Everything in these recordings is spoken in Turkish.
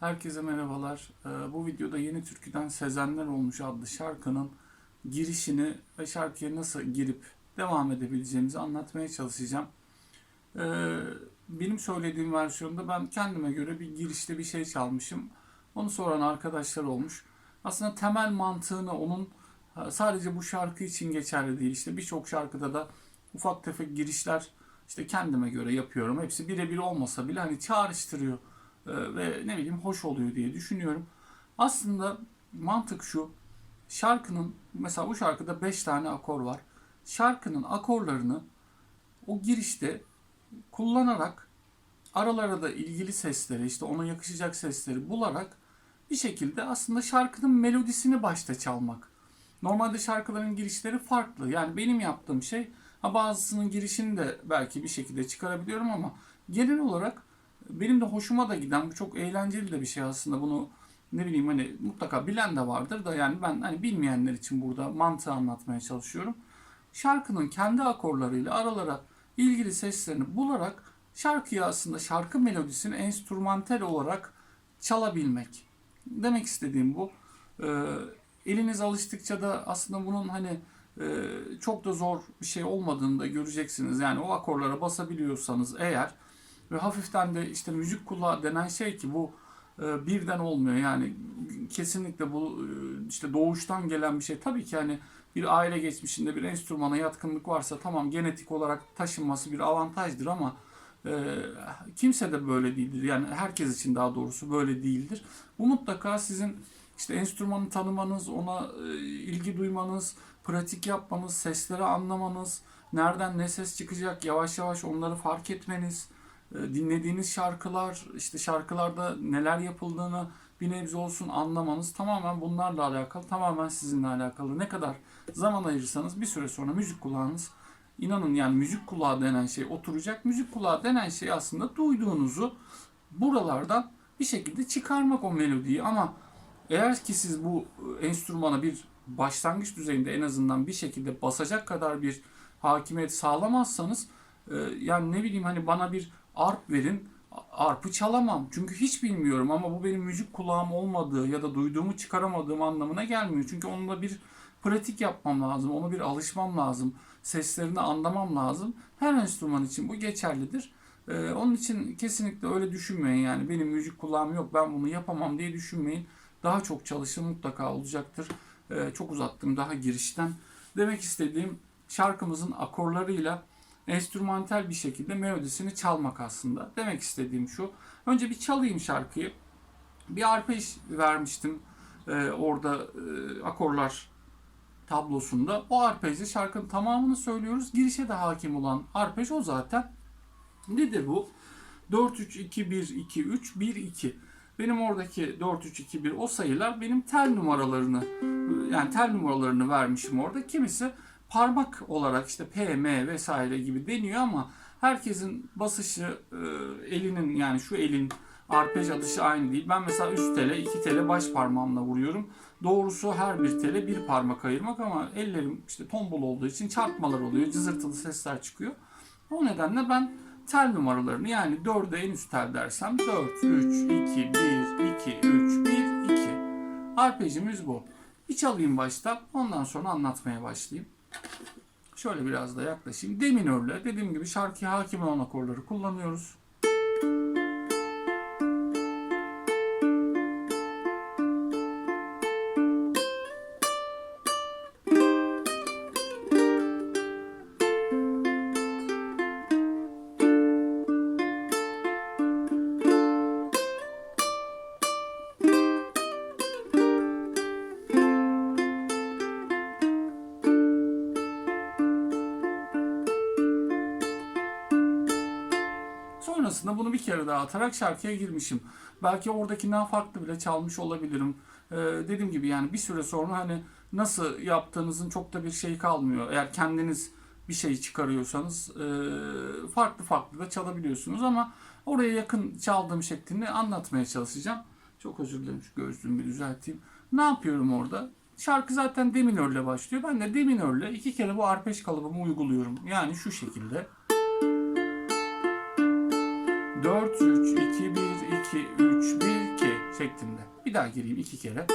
Herkese merhabalar. Ee, Bu videoda Yeni Türkü'den Sezenler Olmuş adlı şarkının girişini ve şarkıya nasıl girip devam edebileceğimizi anlatmaya çalışacağım. Ee, Benim söylediğim versiyonda ben kendime göre bir girişte bir şey çalmışım. Onu soran arkadaşlar olmuş. Aslında temel mantığını onun e, sadece bu şarkı için geçerli değil. İşte birçok şarkıda da ufak tefek girişler işte kendime göre yapıyorum. Hepsi birebir olmasa bile hani çağrıştırıyor ve ne bileyim hoş oluyor diye düşünüyorum. Aslında mantık şu. Şarkının mesela bu şarkıda 5 tane akor var. Şarkının akorlarını o girişte kullanarak aralara da ilgili sesleri işte ona yakışacak sesleri bularak bir şekilde aslında şarkının melodisini başta çalmak. Normalde şarkıların girişleri farklı. Yani benim yaptığım şey ha bazısının girişini de belki bir şekilde çıkarabiliyorum ama genel olarak benim de hoşuma da giden bu çok eğlenceli de bir şey aslında bunu ne bileyim hani mutlaka bilen de vardır da yani ben hani bilmeyenler için burada mantığı anlatmaya çalışıyorum. Şarkının kendi akorlarıyla aralara ilgili seslerini bularak şarkıyı aslında şarkı melodisini enstrümantal olarak çalabilmek. Demek istediğim bu. Ee, eliniz alıştıkça da aslında bunun hani e, çok da zor bir şey olmadığını da göreceksiniz. Yani o akorlara basabiliyorsanız eğer ve hafiften de işte müzik kulağı denen şey ki bu e, birden olmuyor. Yani kesinlikle bu e, işte doğuştan gelen bir şey. Tabii ki hani bir aile geçmişinde bir enstrümana yatkınlık varsa tamam genetik olarak taşınması bir avantajdır ama e, kimse de böyle değildir. Yani herkes için daha doğrusu böyle değildir. Bu mutlaka sizin işte enstrümanı tanımanız, ona e, ilgi duymanız, pratik yapmanız, sesleri anlamanız, nereden ne ses çıkacak yavaş yavaş onları fark etmeniz, dinlediğiniz şarkılar, işte şarkılarda neler yapıldığını bir nebze olsun anlamanız tamamen bunlarla alakalı, tamamen sizinle alakalı. Ne kadar zaman ayırırsanız bir süre sonra müzik kulağınız inanın yani müzik kulağı denen şey oturacak. Müzik kulağı denen şey aslında duyduğunuzu buralardan bir şekilde çıkarmak o melodiyi ama eğer ki siz bu e, enstrümana bir başlangıç düzeyinde en azından bir şekilde basacak kadar bir hakimiyet sağlamazsanız e, yani ne bileyim hani bana bir arp verin arpı çalamam. Çünkü hiç bilmiyorum ama bu benim müzik kulağım olmadığı ya da duyduğumu çıkaramadığım anlamına gelmiyor. Çünkü onunla bir pratik yapmam lazım. Ona bir alışmam lazım. Seslerini anlamam lazım. Her enstrüman için bu geçerlidir. Ee, onun için kesinlikle öyle düşünmeyin yani benim müzik kulağım yok ben bunu yapamam diye düşünmeyin. Daha çok çalışın mutlaka olacaktır. Ee, çok uzattım daha girişten. Demek istediğim şarkımızın akorlarıyla enstrümantal bir şekilde melodisini çalmak aslında. Demek istediğim şu. Önce bir çalayım şarkıyı. Bir arpej vermiştim ee, orada e, akorlar tablosunda. O arpejde şarkının tamamını söylüyoruz. Girişe de hakim olan arpej o zaten. Nedir bu? 4-3-2-1-2-3-1-2. Benim oradaki 4-3-2-1 o sayılar benim tel numaralarını yani tel numaralarını vermişim orada. Kimisi parmak olarak işte P, M vesaire gibi deniyor ama herkesin basışı e, elinin yani şu elin arpej atışı aynı değil. Ben mesela üst tele, iki tele baş parmağımla vuruyorum. Doğrusu her bir tele bir parmak ayırmak ama ellerim işte tombul olduğu için çarpmalar oluyor. Cızırtılı sesler çıkıyor. O nedenle ben tel numaralarını yani 4'e en üst tel dersem 4, 3, 2, 1, 2, 3, 1, 2. Arpejimiz bu. Bir çalayım başta ondan sonra anlatmaya başlayayım. Şöyle biraz da yaklaşayım. Deminörle dediğim gibi şarkıya hakim olan akorları kullanıyoruz. Sonrasında bunu bir kere daha atarak şarkıya girmişim. Belki oradakinden farklı bile çalmış olabilirim. Ee, dediğim gibi yani bir süre sonra hani nasıl yaptığınızın çok da bir şey kalmıyor. Eğer kendiniz bir şey çıkarıyorsanız e, farklı farklı da çalabiliyorsunuz ama oraya yakın çaldığım şeklinde anlatmaya çalışacağım. Çok özür dilerim şu gözlüğümü düzelteyim. Ne yapıyorum orada? Şarkı zaten deminörle başlıyor. Ben de deminörle iki kere bu arpej kalıbımı uyguluyorum. Yani şu şekilde. 4 3 2 1 2 3 1 2 şeklinde. Bir daha gireyim iki kere.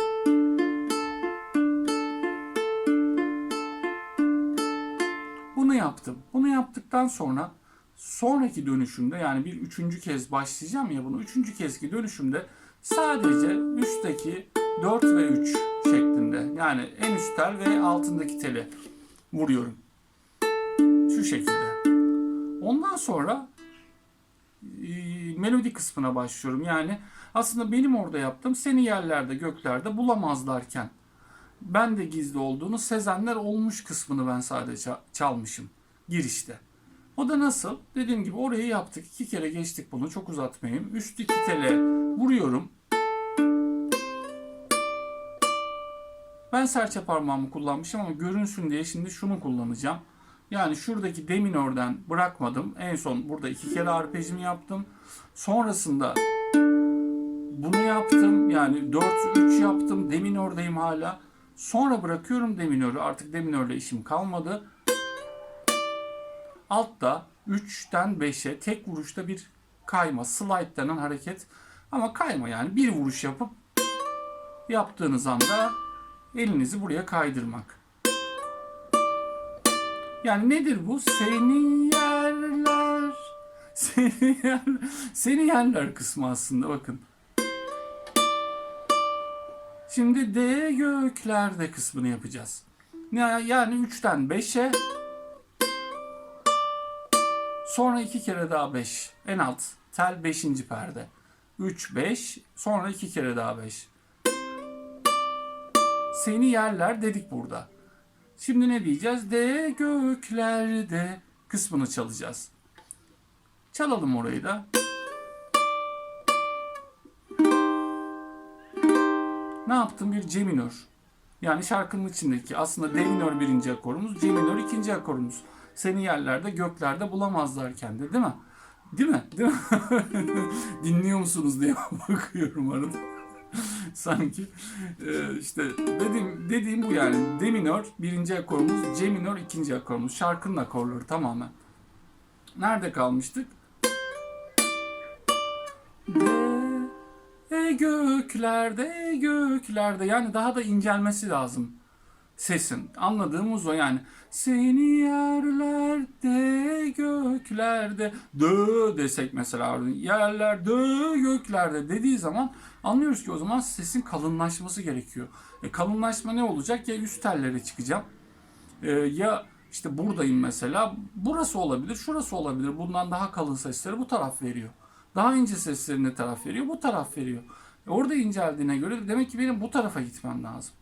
Bunu yaptım. Bunu yaptıktan sonra sonraki dönüşümde yani bir üçüncü kez başlayacağım ya bunu. Üçüncü kezki dönüşümde sadece üstteki 4 ve 3 şeklinde yani en üst tel ve altındaki teli vuruyorum. Şu şekilde. Ondan sonra melodi kısmına başlıyorum. Yani aslında benim orada yaptığım seni yerlerde göklerde bulamazlarken ben de gizli olduğunu sezenler olmuş kısmını ben sadece ça- çalmışım girişte. O da nasıl? Dediğim gibi orayı yaptık. iki kere geçtik bunu. Çok uzatmayayım. Üst iki tele vuruyorum. Ben serçe parmağımı kullanmışım ama görünsün diye şimdi şunu kullanacağım. Yani şuradaki de minörden bırakmadım. En son burada iki kere arpejimi yaptım. Sonrasında bunu yaptım. Yani 4-3 yaptım. De minördeyim hala. Sonra bırakıyorum de minörü. Artık de minörle işim kalmadı. Altta 3'ten 5'e tek vuruşta bir kayma. Slide denen hareket. Ama kayma yani bir vuruş yapıp yaptığınız anda elinizi buraya kaydırmak. Yani nedir bu? Seni yerler. Seni yerler. Seni yerler kısmı aslında bakın. Şimdi D göklerde kısmını yapacağız. Ya- Yani 3'ten 5'e sonra 2 kere daha 5. En alt tel 5. perde. 3 5 sonra 2 kere daha 5. Seni yerler dedik burada. Şimdi ne diyeceğiz? De göklerde kısmını çalacağız. Çalalım orayı da. Ne yaptım? Bir C minör. Yani şarkının içindeki aslında D minör birinci akorumuz, C minör ikinci akorumuz. Seni yerlerde göklerde bulamazlarken de değil mi? Değil mi? Değil mi? Dinliyor musunuz diye bakıyorum arada. Sanki e, işte dediğim, dediğim bu yani. D minör birinci akorumuz, C minör ikinci akorumuz. Şarkının akorları tamamen. Nerede kalmıştık? E göklerde, göklerde. Yani daha da incelmesi lazım sesin. Anladığımız o yani. Seni yerlerde, göklerde, dö desek mesela yerler, dö göklerde dediği zaman anlıyoruz ki o zaman sesin kalınlaşması gerekiyor. E, kalınlaşma ne olacak? Ya üst tellere çıkacağım. E, ya işte buradayım mesela. Burası olabilir, şurası olabilir. Bundan daha kalın sesleri bu taraf veriyor. Daha ince sesleri ne taraf veriyor? Bu taraf veriyor. E, orada inceldiğine göre demek ki benim bu tarafa gitmem lazım.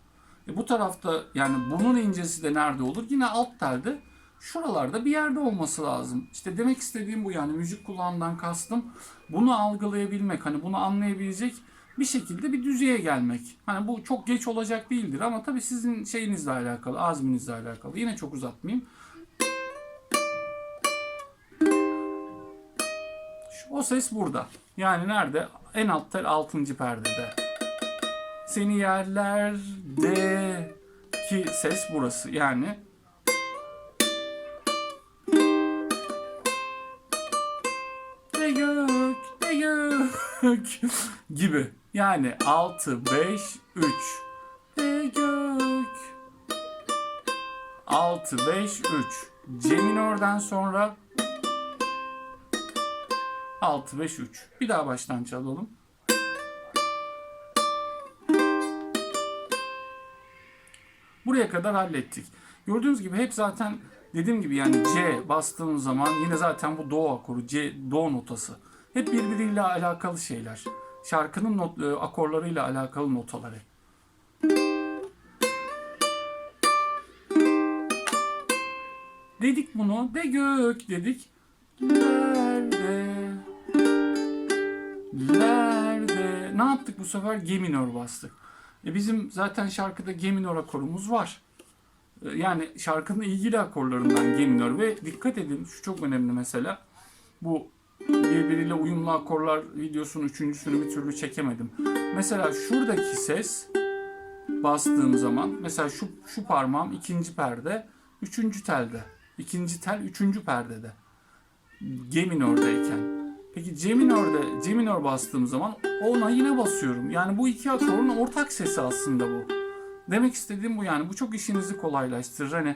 E bu tarafta yani bunun incesi de nerede olur? Yine alt telde şuralarda bir yerde olması lazım. İşte demek istediğim bu yani müzik kulağından kastım bunu algılayabilmek hani bunu anlayabilecek bir şekilde bir düzeye gelmek. Hani bu çok geç olacak değildir ama tabii sizin şeyinizle alakalı, azminizle alakalı. Yine çok uzatmayayım. O ses burada. Yani nerede? En alt tel 6. perdede. Seni yerlerde ki ses burası. Yani de gök, de gök gibi. Yani 6, 5, 3. De gök. 6, 5, 3. C minörden sonra 6, 5, 3. Bir daha baştan çalalım. Buraya kadar hallettik. Gördüğünüz gibi hep zaten dediğim gibi yani C bastığım zaman yine zaten bu do akoru, C do notası. Hep birbiriyle alakalı şeyler. Şarkının not, e, akorlarıyla alakalı notaları. Dedik bunu. De gök dedik. Lerde. Lerde. Ne yaptık bu sefer? G minör bastık. E bizim zaten şarkıda G minör akorumuz var. E, Yani şarkının ilgili akorlarından G minör ve dikkat edin şu çok önemli mesela. Bu birbiriyle uyumlu akorlar videosunun üçüncüsünü bir türlü çekemedim. Mesela şuradaki ses bastığım zaman mesela şu şu parmağım ikinci perde, üçüncü telde. İkinci tel üçüncü perdede. G minördeyken. Peki C minörde C minör bastığım zaman ona yine basıyorum. Yani bu iki akorun ortak sesi aslında bu. Demek istediğim bu yani. Bu çok işinizi kolaylaştırır. Hani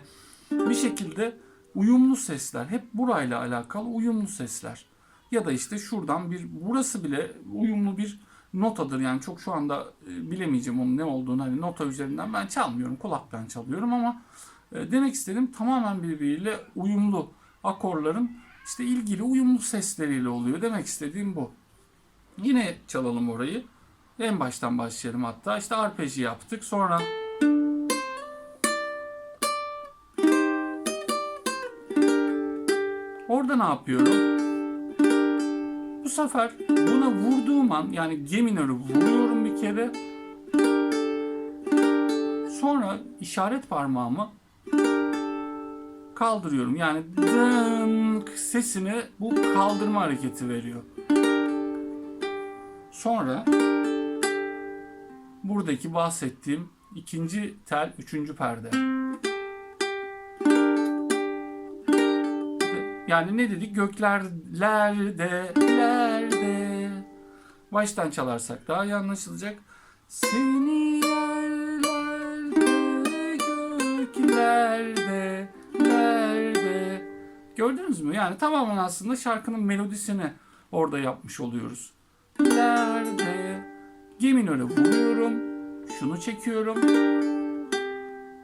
bir şekilde uyumlu sesler. Hep burayla alakalı uyumlu sesler. Ya da işte şuradan bir burası bile uyumlu bir notadır. Yani çok şu anda e, bilemeyeceğim onun ne olduğunu. Hani nota üzerinden ben çalmıyorum. Kulaktan çalıyorum ama e, demek istediğim tamamen birbiriyle uyumlu akorların işte ilgili uyumlu sesleriyle oluyor. Demek istediğim bu. Yine çalalım orayı. En baştan başlayalım hatta. İşte arpeji yaptık. Sonra Orada ne yapıyorum? Bu sefer buna vurduğum an yani G minörü vuruyorum bir kere. Sonra işaret parmağımı kaldırıyorum. Yani dın sesini bu kaldırma hareketi veriyor. Sonra buradaki bahsettiğim ikinci tel, üçüncü perde. Yani ne dedik? Göklerde, lerde. Baştan çalarsak daha iyi anlaşılacak. Seni yerlerde, göklerde, lerde. Gördünüz mü? Yani tamamen aslında şarkının melodisini orada yapmış oluyoruz. Lerde. G minöre vuruyorum. Şunu çekiyorum.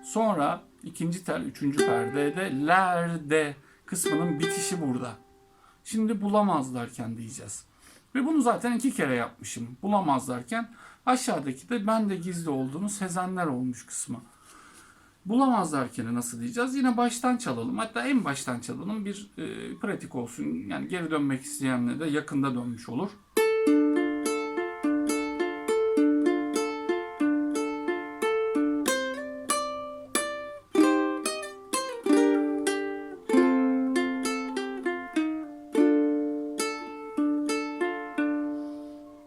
Sonra ikinci tel, üçüncü perdede lerde kısmının bitişi burada. Şimdi bulamazlarken diyeceğiz. Ve bunu zaten iki kere yapmışım. Bulamazlarken aşağıdaki de ben de gizli olduğunu sezenler olmuş kısmı. Bulamazlarken nasıl diyeceğiz? Yine baştan çalalım. Hatta en baştan çalalım. Bir e, pratik olsun. Yani geri dönmek isteyenle de yakında dönmüş olur.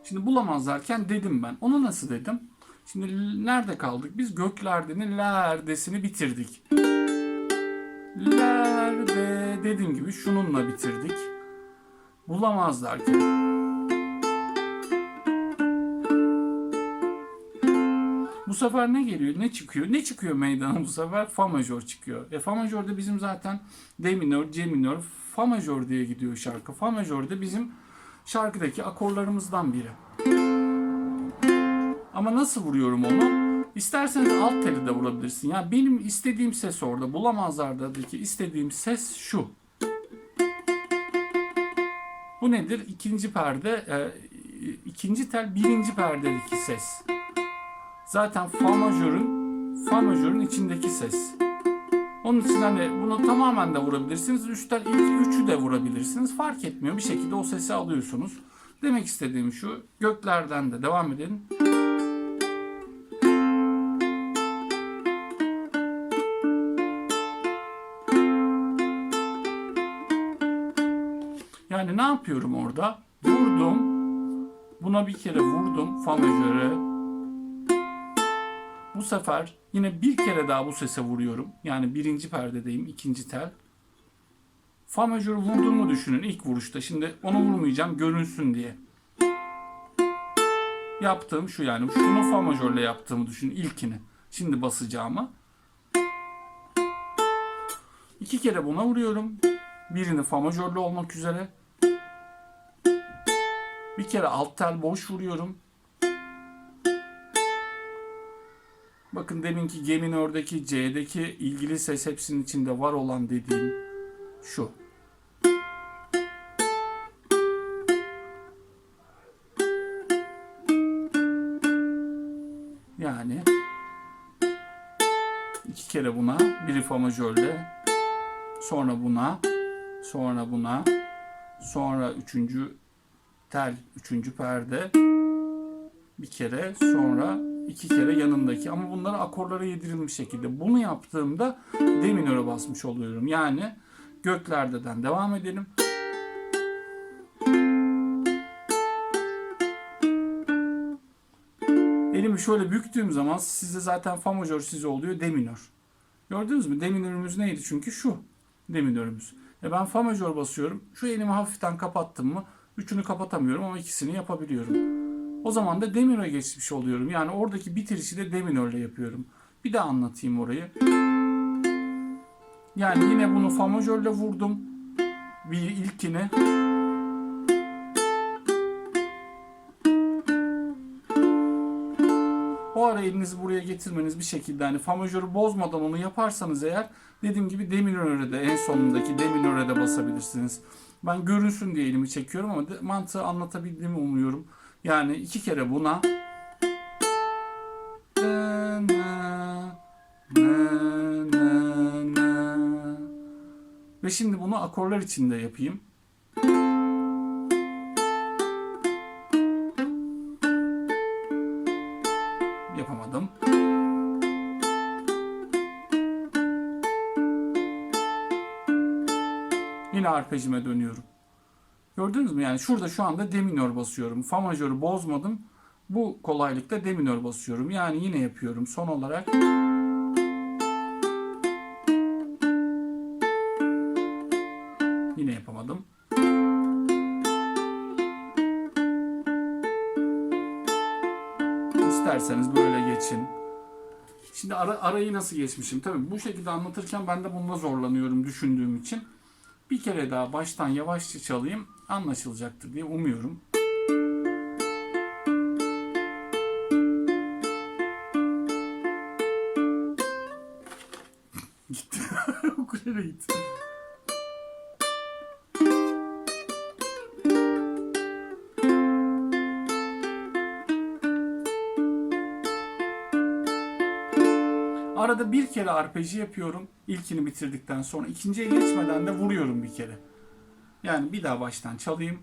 Şimdi bulamazlarken dedim ben. Onu nasıl dedim? Şimdi nerede kaldık? Biz göklerdenin lerdesini bitirdik. Lerde dediğim gibi şununla bitirdik. Bulamazlarken. Bu sefer ne geliyor? Ne çıkıyor? Ne çıkıyor meydana bu sefer? Fa majör çıkıyor. E fa majörde bizim zaten D minör, C minör, fa majör diye gidiyor şarkı. Fa majör de bizim şarkıdaki akorlarımızdan biri. Ama nasıl vuruyorum onu? İsterseniz alt teli de vurabilirsin. Yani benim istediğim ses orada. Bulamazlardaki istediğim ses şu. Bu nedir? İkinci perde, e, ikinci tel birinci perdedeki ses. Zaten fa majörün, fa majörün içindeki ses. Onun için hani bunu tamamen de vurabilirsiniz. Üstten ilk üçü de vurabilirsiniz. Fark etmiyor. Bir şekilde o sesi alıyorsunuz. Demek istediğim şu. Göklerden de devam edelim. Yani ne yapıyorum orada? Vurdum. Buna bir kere vurdum. Fa majöre. Bu sefer yine bir kere daha bu sese vuruyorum. Yani birinci perdedeyim, ikinci tel. Fa majörü vurduğumu düşünün ilk vuruşta. Şimdi onu vurmayacağım görünsün diye. Yaptığım şu yani. Şunu fa majörle yaptığımı düşün ilkini. Şimdi basacağımı. İki kere buna vuruyorum. Birini fa majörle olmak üzere. Bir kere alt tel boş vuruyorum. Bakın deminki G minördeki C'deki ilgili ses hepsinin içinde var olan dediğim şu. Yani iki kere buna, biri fa majörle, sonra buna, sonra buna, sonra üçüncü tel, üçüncü perde, bir kere, sonra iki kere yanındaki ama bunları akorlara yedirilmiş şekilde. Bunu yaptığımda D minöre basmış oluyorum. Yani göklerdeden devam edelim. Elimi şöyle büktüğüm zaman sizde zaten fa majör size oluyor D minör. Gördünüz mü? D minörümüz neydi? Çünkü şu D minörümüz. E ben fa majör basıyorum. Şu elimi hafiften kapattım mı Üçünü kapatamıyorum ama ikisini yapabiliyorum. O zaman da deminöre geçmiş oluyorum. Yani oradaki bitirişi de deminörle yapıyorum. Bir daha anlatayım orayı. Yani yine bunu fa majörle vurdum. Bir ilkini. O ara elinizi buraya getirmeniz bir şekilde hani fa majörü bozmadan onu yaparsanız eğer dediğim gibi de de en sonundaki de de basabilirsiniz. Ben görünsün diye elimi çekiyorum ama mantığı anlatabildiğimi umuyorum. Yani iki kere buna Na, na, na, na, na. ve şimdi bunu akorlar içinde yapayım. Yine arpejime dönüyorum. Gördünüz mü? Yani şurada şu anda de minör basıyorum. Fa majörü bozmadım. Bu kolaylıkla de minör basıyorum. Yani yine yapıyorum. Son olarak yine yapamadım. İsterseniz böyle geçin. Şimdi ara, arayı nasıl geçmişim? Tabii bu şekilde anlatırken ben de bununla zorlanıyorum düşündüğüm için. Bir kere daha baştan yavaşça çalayım anlaşılacaktır diye umuyorum. gitti. Ukulele gitti. Arada bir kere arpeji yapıyorum. İlkini bitirdikten sonra ikinciye geçmeden de vuruyorum bir kere. Yani bir daha baştan çalayım.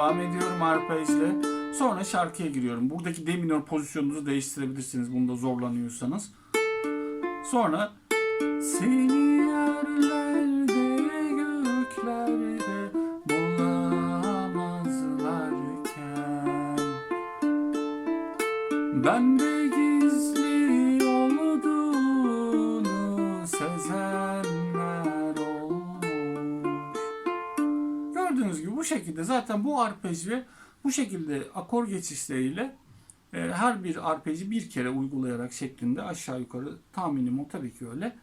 Devam ediyorum arpejle. Sonra şarkıya giriyorum. Buradaki de minör pozisyonunuzu değiştirebilirsiniz bunda zorlanıyorsanız. Sonra seni ben de zaten bu arpej ve bu şekilde akor geçişleriyle e, her bir arpeji bir kere uygulayarak şeklinde aşağı yukarı tahminim o tabii ki öyle.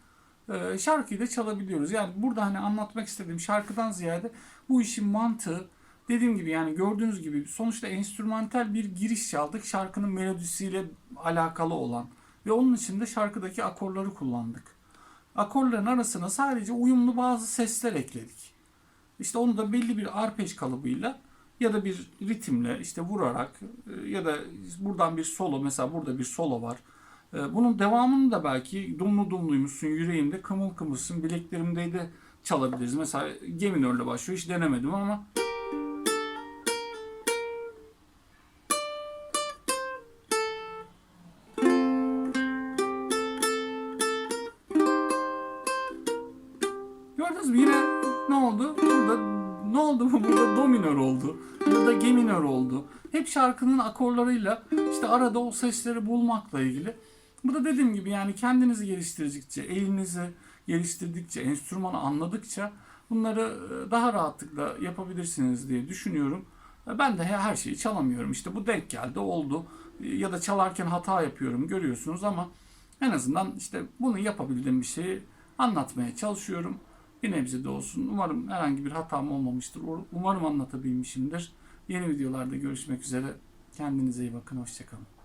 E, şarkıyı da çalabiliyoruz. Yani burada hani anlatmak istediğim şarkıdan ziyade bu işin mantığı dediğim gibi yani gördüğünüz gibi sonuçta enstrümantal bir giriş çaldık şarkının melodisiyle alakalı olan ve onun için de şarkıdaki akorları kullandık. Akorların arasına sadece uyumlu bazı sesler ekledik. İşte onu da belli bir arpej kalıbıyla ya da bir ritimle işte vurarak e, ya da buradan bir solo mesela burada bir solo var. E, Bunun devamını da belki dumlu dumluymuşsun yüreğimde kımıl kımılsın bileklerimde de çalabiliriz. Mesela G minörle başlıyor hiç denemedim ama oldu? Burada do minör oldu. Burada ge minör oldu. Hep şarkının akorlarıyla işte arada o sesleri bulmakla ilgili. Burada dediğim gibi yani kendinizi geliştirdikçe, elinizi geliştirdikçe, enstrümanı anladıkça bunları e, daha rahatlıkla yapabilirsiniz diye düşünüyorum. E, Ben de her şeyi çalamıyorum. İşte bu denk geldi, oldu. E, Ya da çalarken hata yapıyorum görüyorsunuz ama en azından işte bunu yapabildiğim bir şeyi anlatmaya çalışıyorum. Bir nebze de olsun. Umarım herhangi bir hatam olmamıştır. Umarım anlatabilmişimdir. Yeni videolarda görüşmek üzere. Kendinize iyi bakın. Hoşçakalın.